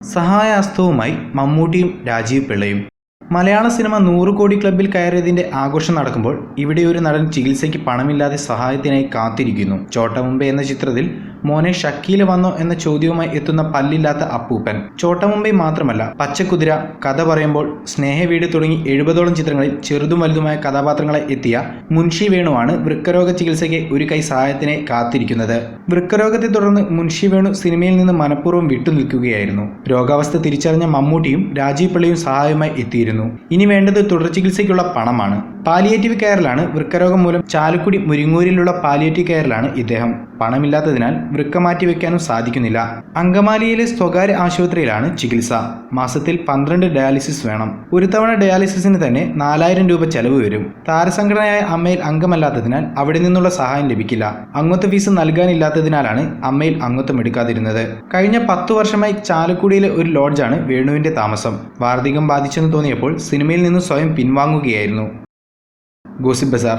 സഹായഹസ്തവുമായി മമ്മൂട്ടിയും രാജീവ് പിള്ളയും. മലയാള സിനിമ നൂറ് കോടി ക്ലബിൽ കയറിയതിന്റെ ആഘോഷം നടക്കുമ്പോൾ ഇവിടെ ഒരു നടൻ ചികിത്സയ്ക്ക് പണമില്ലാതെ സഹായത്തിനായി കാത്തിരിക്കുന്നു. ചോട്ട മുംബൈ എന്ന ചിത്രത്തിൽ മോനെ ഷക്കീൽ വന്നോ എന്ന ചോദ്യവുമായി എത്തുന്ന പല്ലില്ലാത്ത അപ്പൂപ്പൻ. ചോട്ടമുംബൈ മാത്രമല്ല പച്ചക്കുതിര കഥ പറയുമ്പോൾ സ്നേഹവീട് തുടങ്ങി എഴുപതോളം ചിത്രങ്ങളിൽ ചെറുതും വലുതുമായ കഥാപാത്രങ്ങളെ എത്തിയ മുൻഷി വേണുവാണ് വൃക്കരോഗ ചികിത്സയ്ക്ക് ഒരു കൈ സഹായത്തിനെ കാത്തിരിക്കുന്നത്. വൃക്കരോഗത്തെ തുടർന്ന് മുൻഷി വേണു സിനിമയിൽ നിന്ന് മനഃപൂർവം വിട്ടുനിൽക്കുകയായിരുന്നു. രോഗാവസ്ഥ തിരിച്ചറിഞ്ഞ മമ്മൂട്ടിയും രാജീവ് പിള്ളയും സഹായവുമായി എത്തിയിരുന്നു. ഇനി വേണ്ടത് തുടർ ചികിത്സയ്ക്കുള്ള പണമാണ്. പാലിയേറ്റീവ് കെയറിലാണ് വൃക്കരോഗം മൂലം ചാലക്കുടി മുരിങ്ങൂരിലുള്ള പാലിയേറ്റീവ് കെയറിലാണ് ഇദ്ദേഹം. പണമില്ലാത്തതിനാൽ വൃക്ക മാറ്റി വയ്ക്കാനും സാധിക്കുന്നില്ല. അങ്കമാലിയിലെ സ്വകാര്യ ആശുപത്രിയിലാണ് ചികിത്സ. മാസത്തിൽ പന്ത്രണ്ട് ഡയാലിസിസ് വേണം. ഒരു തവണ ഡയാലിസിസിന് തന്നെ നാലായിരം രൂപ ചെലവ് വരും. താരസംഘടനയായ അമ്മയിൽ അംഗമല്ലാത്തതിനാൽ അവിടെ നിന്നുള്ള സഹായം ലഭിക്കില്ല. അംഗത്വ ഫീസ് നൽകാനില്ലാത്തതിനാലാണ് അമ്മയിൽ അംഗത്വം എടുക്കാതിരുന്നത്. കഴിഞ്ഞ പത്തു വർഷമായി ചാലക്കുടിയിലെ ഒരു ലോഡ്ജാണ് വേണുവിന്റെ താമസം. വാർദ്ധക്യം ബാധിച്ചെന്ന് തോന്നിയപ്പോൾ സിനിമയിൽ നിന്ന് സ്വയം പിൻവാങ്ങുകയായിരുന്നു. ഗോസിപ്പ് ബസാർ.